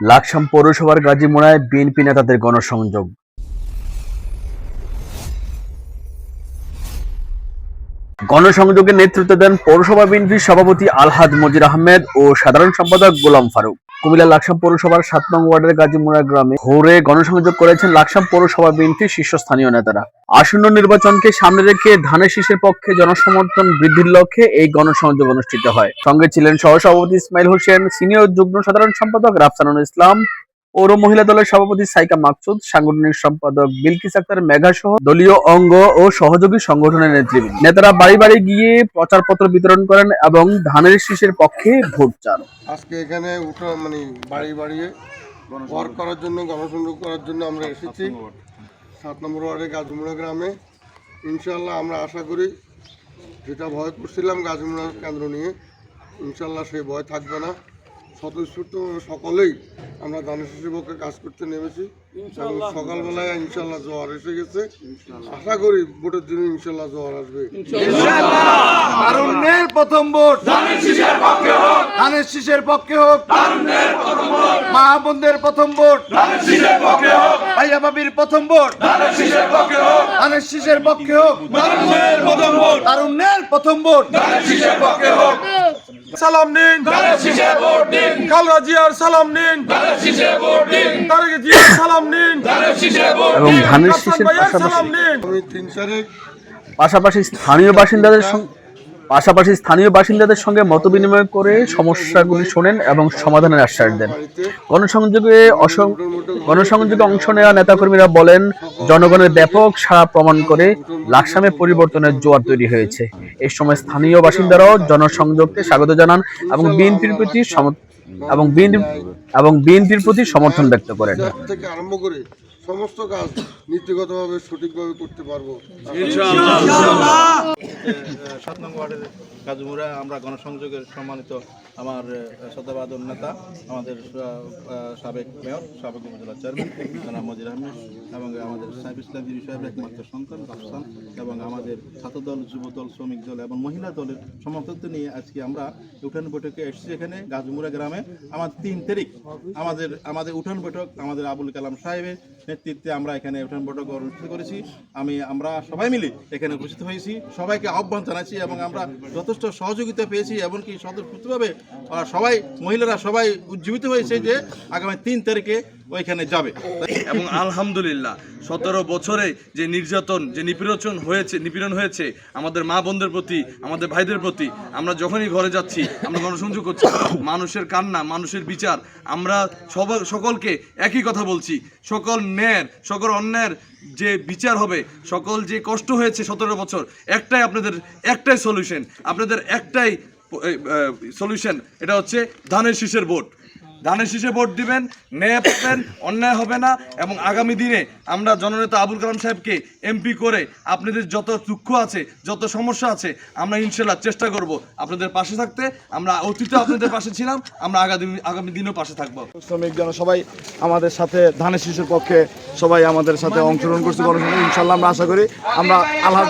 লাকসাম পৌরসভার গাজী গাজীমোড়ায় বিএনপি নেতাদের গণসংযোগ। গণসংযোগের নেতৃত্ব দেন পৌরসভা বিএনপির সভাপতি আলহাদ মজির আহমেদ ও সাধারণ সম্পাদক গোলাম ফারুক। কুমিল্লা লাকসাম পৌরসভার সাত নং ওয়ার্ডের গাজীমুড়া গ্রামে ঘুরে গণসংযোগ করেছেন লাকসাম পৌরসভা বিএনপির শীর্ষস্থানীয় নেতারা। আসন্ন নির্বাচনকে সামনে রেখে ধানের শীষের পক্ষে জনসমর্থন বৃদ্ধির লক্ষ্যে এই গণসংযোগ অনুষ্ঠিত হয়। সঙ্গে ছিলেন সহসভাপতি ইসমাইল হোসেন, সিনিয়র যুগ্ম সাধারণ সম্পাদক রাফসানুল ইসলাম পৌর মহিলা দলের সভাপতি সাইকা মাকসুদ, সাংগঠনিক সম্পাদক বিলকিস আক্তার মেঘা সহ দলীয় অঙ্গ ও সহযোগী সংগঠনের নেতৃবৃন্দ। নেতারা বাড়ি বাড়ি গিয়ে প্রচারপত্র বিতরণ করেন এবং ধানের শীষের পক্ষে ভোট চান। আজকে এখানে উঠা মানে বাড়ি বাড়িয়ে ওয়ার্ক করার জন্য, গণসংযোগ করার জন্য আমরা এসেছি। সাত নম্বর ওয়ার্ডে গাজমুড়া গ্রামে। ইনশাল্লাহ আমরা আশা করি, যেটা ভয় করছিলাম গাজমুড়া কেন্দ্র নিয়ে ইনশাল্লাহ সেই ভয় থাকবে না। স্বতঃস্ফূর্ত সকলেই। আমরা পক্ষে কাজ করতে নেমেছি। সকালবেলায় ইনশাল্লাহ জোয়ার এসে গেছে। আশা করি ভোটের দিনে ইনশাল্লাহ জোয়ার আসবে। তারুণ্যের প্রথম ভোট। ধানের শীষের পক্ষে হোক। মা বোনদের প্রথম ভোট। ভাইয়া বাবির প্রথম ভোট। ধানের শীষের পক্ষে হোক। তারুণ্যের প্রথম ভোট। সালাম নিন। খালরা জিয়ার সালাম নিন। তারেক জিয়ার সালাম নিন। এবং ধানের শীষের পাশাপাশি পাশাপাশি স্থানীয় বাসিন্দাদের সঙ্গে পাশাপাশি স্থানীয় বাসিন্দাদের সঙ্গে মত বিনিময় করে সমস্যাগুলি শোনেন এবং সমাধানের আশ্বাস দেন। গণসংযোগে গণসংযোগে অংশ নেওয়া নেতাকর্মীরা বলেন, জনগণের ব্যাপক সাড়া প্রমাণ করে লাকসামে পরিবর্তনের জোয়ার তৈরি হয়েছে। এই সময় স্থানীয় বাসিন্দারাও জনসংযোগকে স্বাগত জানান এবং বিএনপির প্রতি এবং এবং বিএনপির প্রতি সমর্থন ব্যক্ত করেন। সমস্ত কাজ নীতিগতভাবে সঠিকভাবে করতে পারব। সাত নং কাজুমুরা আমরা গণসংযোগের সম্মানিত আমার সদাবাদন নেতা, আমাদের সাবেক মেয়র, সাবেক উপজেলা চেয়ারম্যান মজির আহমেদ, এবং আমাদের সাহেব ইসলাম বিবি সাহেবের একমাত্র সন্তান রাফসান এবং আমাদের ছাত্রদল, যুবদল, শ্রমিক দল এবং মহিলা দলের সমর্থক নিয়ে আজকে আমরা উঠান বৈঠকে এসেছি এখানে গাজমুরা গ্রামে। আমার তিন তারিখ, আমাদের আমাদের উঠান বৈঠক, আমাদের আবুল কালাম সাহেবের নেতৃত্বে আমরা এখানে উঠান বৈঠক অনুষ্ঠিত করেছি। আমি, আমরা সবাই মিলে এখানে উপস্থিত হয়েছি। সবাইকে আহ্বান জানাচ্ছি এবং আমরা যথেষ্ট সহযোগিতা পেয়েছি এমনকি আহ, সবাই মহিলারা সবাই উজ্জীবিত হয়েছে যে আগামী তিন তারিখে ওইখানে যাবে। এবং আলহামদুলিল্লাহ, সতেরো বছরে যে নির্যাতন, যে নিপীড়ন হয়েছে নিপীড়ন হয়েছে আমাদের মা বোনদের প্রতি, আমাদের ভাইদের প্রতি, আমরা যখনই ঘরে যাচ্ছি, আমরা গণসংযোগ করছি, মানুষের কান্না, মানুষের বিচার, আমরা সবার সকলকে একই কথা বলছি, সকল ন্যায়ের, সকল অন্যায়ের যে বিচার হবে, সকল যে কষ্ট হয়েছে সতেরো বছর, একটাই আপনাদের, একটাই সলিউশন আপনাদের একটাই সলিউশন এটা হচ্ছে ধানের শীষের ভোট। ধানের শীষে ভোট দিবেন ন্যায় পাবেন অন্যায় হবে না। এবং আগামী দিনে আমরা জননেতা আবুল কালাম সাহেবকে এমপি করে আপনাদের যত দুঃখ আছে যত সমস্যা আছে আমরা ইনশাল্লাহ চেষ্টা করব আপনাদের পাশে থাকতে। আমরা অতীতে আপনাদের পাশে ছিলাম আমরা আগামী আগামী দিনেও পাশে থাকব। শ্রমিক জন সবাই আমাদের সাথে ধানের শিশুর পক্ষে সবাই আমাদের সাথে অংশগ্রহণ করছে ইনশাল্লাহ আমরা আশা করি আমরা আল্লাহ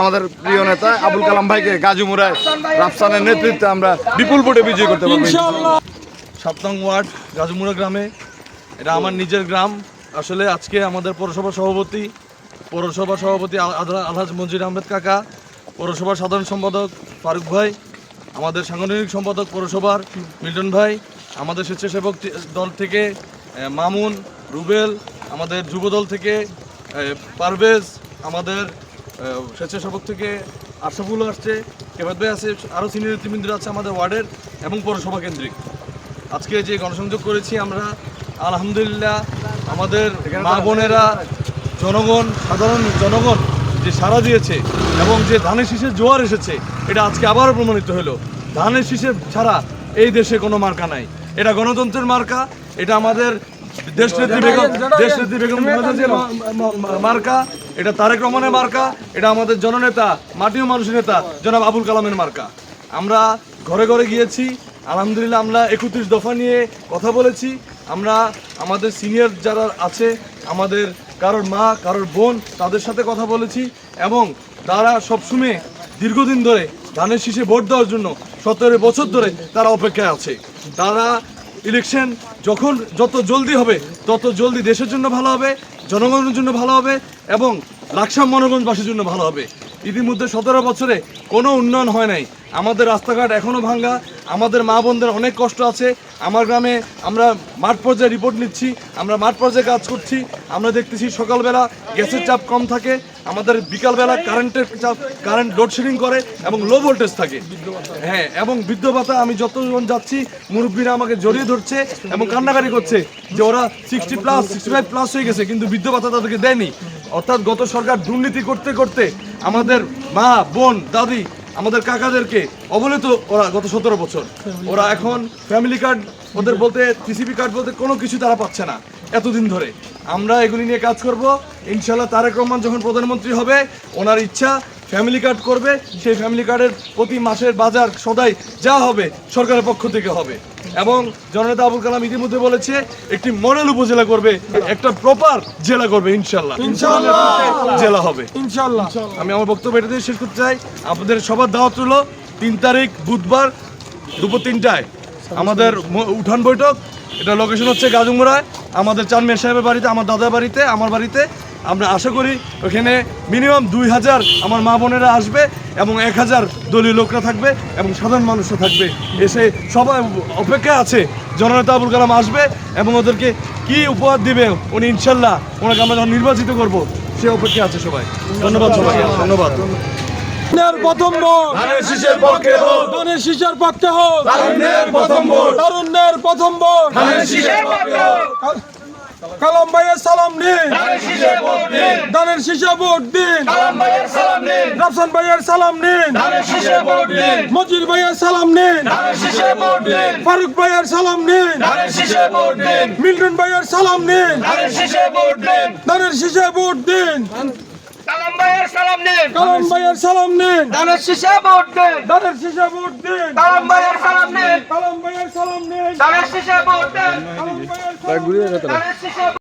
আমাদের প্রিয় নেতা আবুল কালাম ভাইকে গাজীমুরায় রাফসানের নেতৃত্বে আমরা বিপুল ভোটে বিজয় করতে পারব। সাত নং ওয়ার্ড গাজুমুড়া গ্রামে। এটা আমার নিজের গ্রাম। আসলে আজকে আমাদের পৌরসভা সভাপতি পৌরসভা সভাপতি আল- আল- আলহাজ মঞ্জুর আহমেদ কাকা, পৌরসভার সাধারণ সম্পাদক ফারুক ভাই, আমাদের সাংগঠনিক সম্পাদক পৌরসভার মিল্টন ভাই, আমাদের স্বেচ্ছাসেবক দল থেকে মামুন, রুবেল, আমাদের যুবদল থেকে পারভেজ, আমাদের স্বেচ্ছাসেবক থেকে আশরাফুল আসছে কেবাদ ভাই আছে, আরও সিনিয়র নেতৃবৃন্দরা আছে আমাদের ওয়ার্ডের এবং পৌরসভা কেন্দ্রিক। আজকে যে গণসংযোগ করেছি আমরা আলহামদুলিল্লাহ আমাদের মা বোনেরা জনগণ সাধারণ জনগণ যে সাড়া দিয়েছে এবং যে ধানের শীষের জোয়ার এসেছে এটা আজকে আবারও প্রমাণিত হলো। ধানের শীষের ছাড়া এই দেশে কোনো মার্কা নাই। এটা গণতন্ত্রের মার্কা এটা আমাদের দেশনেত্রী বেগম দেশনেত্রী বেগম মার্কা এটা তারেক রহমানের মার্কা এটা আমাদের জননেতা মাটি ও মানুষের নেতা জনাব আবুল কালামের মার্কা। আমরা ঘরে ঘরে গিয়েছি আলহামদুলিল্লাহ আমরা একত্রিশ দফা নিয়ে কথা বলেছি। আমরা আমাদের সিনিয়র যারা আছে, আমাদের কারোর মা, কারোর বোন, তাদের সাথে কথা বলেছি এবং তারা সবসময় দীর্ঘদিন ধরে ধানের শীষে ভোট দেওয়ার জন্য সতেরো বছর ধরে তারা অপেক্ষায় আছে। তারা ইলেকশন যখন যত জলদি হবে, তত জলদি দেশের জন্য ভালো হবে, জনগণের জন্য ভালো হবে এবং লাকসাম মনোগঞ্জবাসীর জন্য ভালো হবে। ইতিমধ্যে সতেরো বছরে কোনো উন্নয়ন হয় নাই। আমাদের রাস্তাঘাট এখনও ভাঙ্গা, আমাদের মা বোনদের অনেক কষ্ট আছে। আমার গ্রামে আমরা মাঠ পর্যায়ে রিপোর্ট নিচ্ছি, আমরা মাঠ পর্যায়ে কাজ করছি, আমরা দেখতেছি সকালবেলা গ্যাসের চাপ কম থাকে, আমাদের বিকালবেলা কারেন্টের চাপ কারেন্ট লোডশেডিং করে এবং লো ভোল্টেজ থাকে। হ্যাঁ এবং বৃদ্ধ ভাতা আমি যতজন যাচ্ছি, মুরব্বীরা আমাকে জড়িয়ে ধরছে এবং কান্নাকারি করছে যে ওরা sixty plus sixty five plus হয়ে গেছে, কিন্তু বৃদ্ধ ভাতা তাদেরকে দেয়নি। অর্থাৎ গত সরকার দুর্নীতি করতে করতে আমাদের মা, বোন, দাদি আমাদের কাকাদেরকে অবহেলিত ওরা গত সতেরো বছর। ওরা এখন ফ্যামিলি কার্ড ওদের বলতে টিসিপি কার্ড বলতে কোনো কিছু তারা পাচ্ছে না এতদিন ধরে। আমরা এগুলি নিয়ে কাজ করব। ইনশাল্লাহ তারেক রহমান যখন প্রধানমন্ত্রী হবে ওনার ইচ্ছা ফ্যামিলি কার্ড করবে সেই ফ্যামিলি কার্ডের প্রতি মাসের বাজার সদাই যা হবে সরকারের পক্ষ থেকে হবে। এবং জননেতা আবুল কালাম ইতিমধ্যে বলেছে একটি মডেল উপজেলা করবে একটা প্রপার জেলা করবে ইনশাল্লাহ জেলা হবে। ইনশাল্লাহ আমি আমার বক্তব্য এটা দিয়ে শেষ করতে চাই। আপনাদের সবার দাওয়াত রইল তিন তারিখ বুধবার দুপুর তিনটায়। আমাদের উঠান বৈঠক এটা লোকেশন হচ্ছে গাজুমুড়ায় আমাদের চান মেয়ের সাহেবের বাড়িতে আমার দাদার বাড়িতে আমার বাড়িতে। আমরা আশা করি ওখানে মিনিমাম দুই হাজার আমার মা বোনেরা আসবে এবং এক হাজার দলীয় লোকরা থাকবে এবং সাধারণ মানুষরা থাকবে। এসে সবাই অপেক্ষা আছে জননেতা আবুল কালাম আসবে এবং ওদেরকে কি উপহার দিবে উনি ইনশাল্লাহ ওনাকে আমরা যখন নির্বাচিত করব সে অপেক্ষা আছে সবাই। ধন্যবাদ সবাই ধন্যবাদ। প্রথম ভোট। ধানের শীষের পক্ষে হোক। ধানের শীষের পক্ষে হোক। প্রথম ভোট। তরুণদের প্রথম ভোট। ধানের পক্ষে হোক। কালাম ভাইয়ের সালাম নিন। ধানের শীষে ভোট দিন। রাফসান ভাইয়ের সালাম নিন। মজির ভাইয়ের সালাম নিন। ফারুক ভাইয়ের সালাম নিন। দিন। মিল্টন ভাইয়ের সালাম নিন। ধানের শীষে ভোট দিন। কালাম ভাইয়ের সালাম নিন কালাম ভাইয়ের সালাম নিন ধানের শীষে ভোট দিন। ধানের শীষে ভোট দিন। কালাম ভাইয়ের সালাম নিন কালাম ভাইয়ের সালাম নিন ধানের শীষে ভোট দিন। কালাম ভাইয়ের সালাম নিন। ধানের শীষে